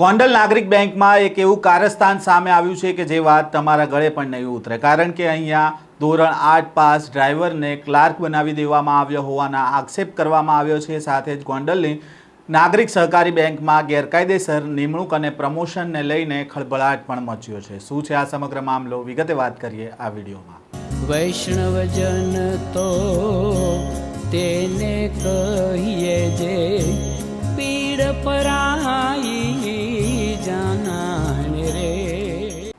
ગોંડલ નાગરિક બેંકમાં એક એવું કારસ્તાન સામે આવ્યું છે કે જે વાત તમારા ગળે પણ નહીં ઉતરે. કારણ કે અહીંયા ધોરણ આઠ પાસ ડ્રાઈવરને ક્લાર્ક બનાવી દેવામાં આવ્યો હોવાના આક્ષેપ કરવામાં આવ્યો છે. સાથે જ ગોંડલની નાગરિક સહકારી બેંકમાં ગેરકાયદેસર નિમણૂક અને પ્રમોશનને લઈને ખળભળાટ પણ મચ્યો છે. શું છે આ સમગ્ર મામલો? વિગતે વાત કરીએ આ વિડીયોમાં. વૈષ્ણવજન તો તેને કહીએ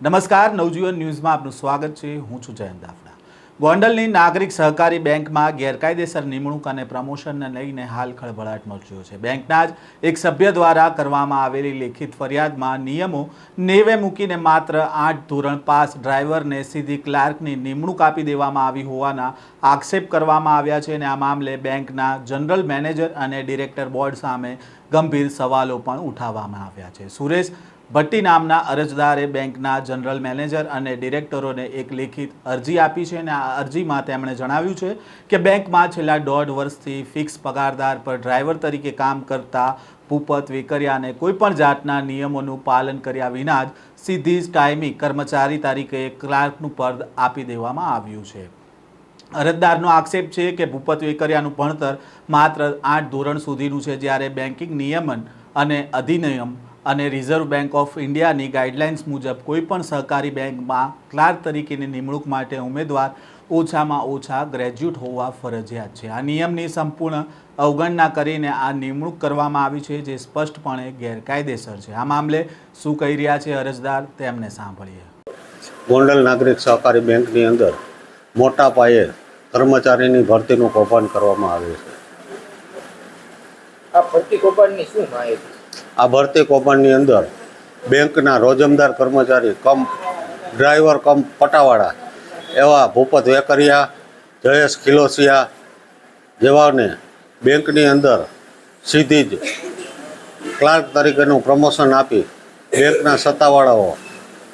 નમસ્કાર, નવજીવન ન્યૂઝમાં આપનું સ્વાગત છે. હું છું જયંત દાફડા. ગોંડલની નાગરિક સહકારી બેંકમાં ગેરકાયદેસર નિમણૂક અને પ્રમોશનને લઈને હાલ ખળભળાટ મચ્યો છે. બેંકના જ એક સભ્ય દ્વારા કરવામાં આવેલી લેખિત ફરિયાદમાં નિયમો નેવે મૂકીને માત્ર આઠ ધોરણ પાસ ડ્રાઈવરને સીધી ક્લાર્કની નિમણૂક આપી દેવામાં આવી હોવાના આક્ષેપ કરવામાં આવ્યા છે અને આ મામલે બેંકના જનરલ મેનેજર અને ડિરેક્ટર બોર્ડ સામે ગંભીર સવાલો પણ ઉઠાવવામાં આવ્યા છે. સુરેશ ભટ્ટી નામના અરજદારે બેંકના જનરલ મેનેજર અને ડિરેક્ટરોને એક લેખિત અરજી આપી છે અને આ અરજીમાં તેમણે જણાવ્યું છે કે બેંકમાં છેલ્લા દોઢ વર્ષથી ફિક્સ પગારદાર પર ડ્રાઈવર તરીકે કામ કરતા ભૂપત વેકરિયાને કોઈપણ જાતના નિયમોનું પાલન કર્યા વિના જ સીધી જ કાયમી કર્મચારી તરીકે ક્લાર્કનું પદ આપી દેવામાં આવ્યું છે. અરજદારનો આક્ષેપ છે કે ભૂપત વેકરિયાનું ભણતર માત્ર આઠ ધોરણ સુધીનું છે જ્યારે બેન્કિંગ નિયમન અને અધિનિયમ અને રિઝર્વ બેંક ઓફ ઇન્ડિયાની ગાઈડલાઇન્સ મુજબ કોઈપણ સહકારી બેંકમાં ક્લાર્ક તરીકેની નિમણૂક માટે ઉમેદવાર ઓછામાં ઓછા ગ્રેજ્યુએટ હોવા ફરજિયાત છે. આ નિયમની સંપૂર્ણ અવગણના કરીને આ નિમણૂક કરવામાં આવી છે જે સ્પષ્ટપણે ગેરકાયદેસર છે. આ મામલે શું કહી રહ્યા છે અરજદાર તેમને સાંભળીએ. ગોંડલ નાગરિક સહકારી બેંકની અંદર મોટા પાયે કર્મચારીની ભરતીનું કૌભાંડ કરવામાં આવ્યું છે. આ ભરતી કૌભાંડની શું માહિતી? આ ભરતી કૌભાંડની અંદર બેંકના રોજમદાર કર્મચારી કમ, ડ્રાઈવર કમ પટાવાળા એવા ભૂપત વેકરિયા, જયેશ ખિલોસિયા જેવાને બેંકની અંદર સીધી જ ક્લાર્ક તરીકેનું પ્રમોશન આપી બેંકના સત્તાવાળાઓ,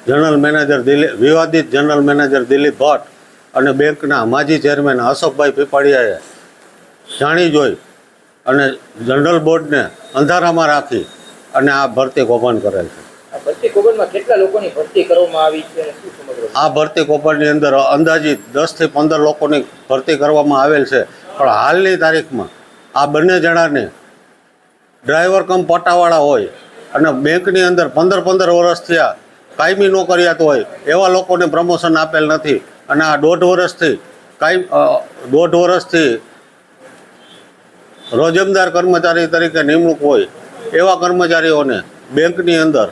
જનરલ મેનેજર દિલીપ વિવાદિત જનરલ મેનેજર દિલીપ ભટ્ટ અને બેંકના માજી ચેરમેન અશોકભાઈ પીપાડિયાએ જાણી જોઈ અને જનરલ બોર્ડને અંધારામાં રાખી અને આ ભરતી કૌભાંડ કરેલ છે. આ ભરતી કૌભાંડની અંદર અંદાજિત દસથી પંદર લોકોની ભરતી કરવામાં આવેલ છે. પણ હાલની તારીખમાં આ બંને જણાને ડ્રાઈવર કમ પટાવાળા હોય અને બેંકની અંદર પંદર પંદર વર્ષ થયા કાયમી નોકરિયાત હોય એવા લોકોને પ્રમોશન આપેલ નથી. અને આ દોઢ વર્ષથી કાયમ દોઢ વર્ષથી રોજમદાર કર્મચારી તરીકે નિમણૂક હોય એવા કર્મચારીઓને બેંકની અંદર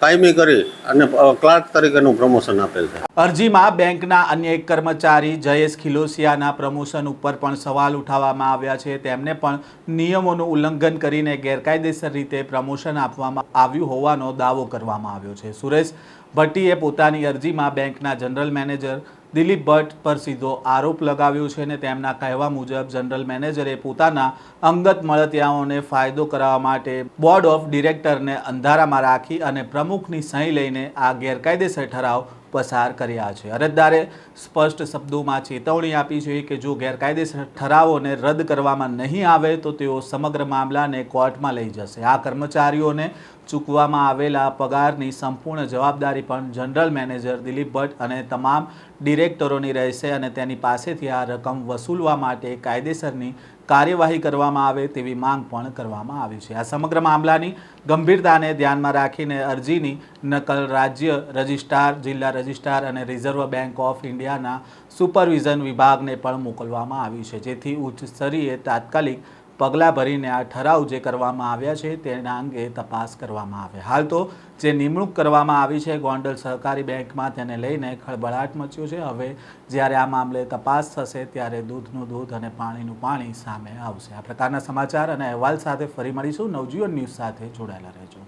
કાયમી કરી અને ક્લાર્ક તરીકેનું પ્રમોશન આપેલ છે. અરજીમાં બેંકના અન્ય એક કર્મચારી જયેશ ખિલોસિયાના પ્રમોશન ઉપર પણ સવાલ ઉઠાવવામાં આવ્યા છે. તેમને પણ નિયમોનું ઉલ્લંઘન કરીને ગેરકાયદેસર રીતે પ્રમોશન આપવામાં આવ્યું હોવાનો દાવો કરવામાં આવ્યો છે. સુરેશ ભટ્ટીએ પોતાની અરજીમાં બેંકના જનરલ મેનેજર દિલીપ ભટ્ટ પર સીધો આરોપ લગાવ્યો છે અને તેમના કહેવા મુજબ જનરલ મેનેજરે પોતાના અંગત મળતિયાઓને ફાયદો કરાવવા માટે બોર્ડ ઓફ ડિરેક્ટરને અંધારામાં રાખી અને પ્રમુખની સહી લઈને આ ગેરકાયદેસર ઠરાવ પસાર કર્યા છે. અરજદારે સ્પષ્ટ શબ્દોમાં ચેતવણી આપી છે કે જો ગેરકાયદેસર ઠરાવોને રદ કરવામાં નહીં આવે, તો તેઓ સમગ્ર મામલાને કોર્ટમાં લઈ જશે. આ કર્મચારીઓને ચૂકવામાં આવેલા પગારની સંપૂર્ણ જવાબદારી પણ જનરલ મેનેજર દિલીપ ભટ્ટ અને તમામ ડિરેક્ટરોની રહેશે અને તેની પાસેથી આ રકમ વસૂલવા માટે કાયદેસરની કાર્યવાહી કરવામાં આવે તેવી માંગ પણ કરવામાં આવી છે. આ સમગ્ર મામલાની ગંભીરતાને ધ્યાનમાં રાખીને અરજીની નકલ રાજ્ય રજિસ્ટ્રાર, જિલ્લા રજિસ્ટ્રાર અને રિઝર્વ બેંક ઓફ ઇન્ડિયાના સુપરવિઝન વિભાગને પણ મોકલવામાં આવી છે. જેથી ઉચ્ચ સ્તરીય તાત્કાલિક પગલાં ભરીને આ ઠરાવ જે કરવામાં આવ્યા છે તેના અંગે તપાસ કરવામાં આવે. હાલ તો જે નિમણૂક કરવામાં આવી છે, ગોંડલ સહકારી બેંકમાં તેને લઈને ખળબળાટ મચ્યો છે. હવે જ્યારે આ મામલે તપાસ થશે ત્યારે દૂધનું દૂધ અને પાણીનું પાણી સામે આવશે. આ પ્રકારના સમાચાર અને અહેવાલ સાથે ફરી મળીશું. નવજીવન ન્યૂઝ સાથે જોડાયેલા રહેજો.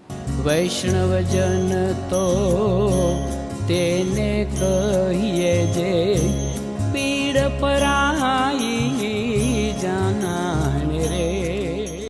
વૈષ્ણવજન તો તેને કહીએ જે પીડ પરાઈ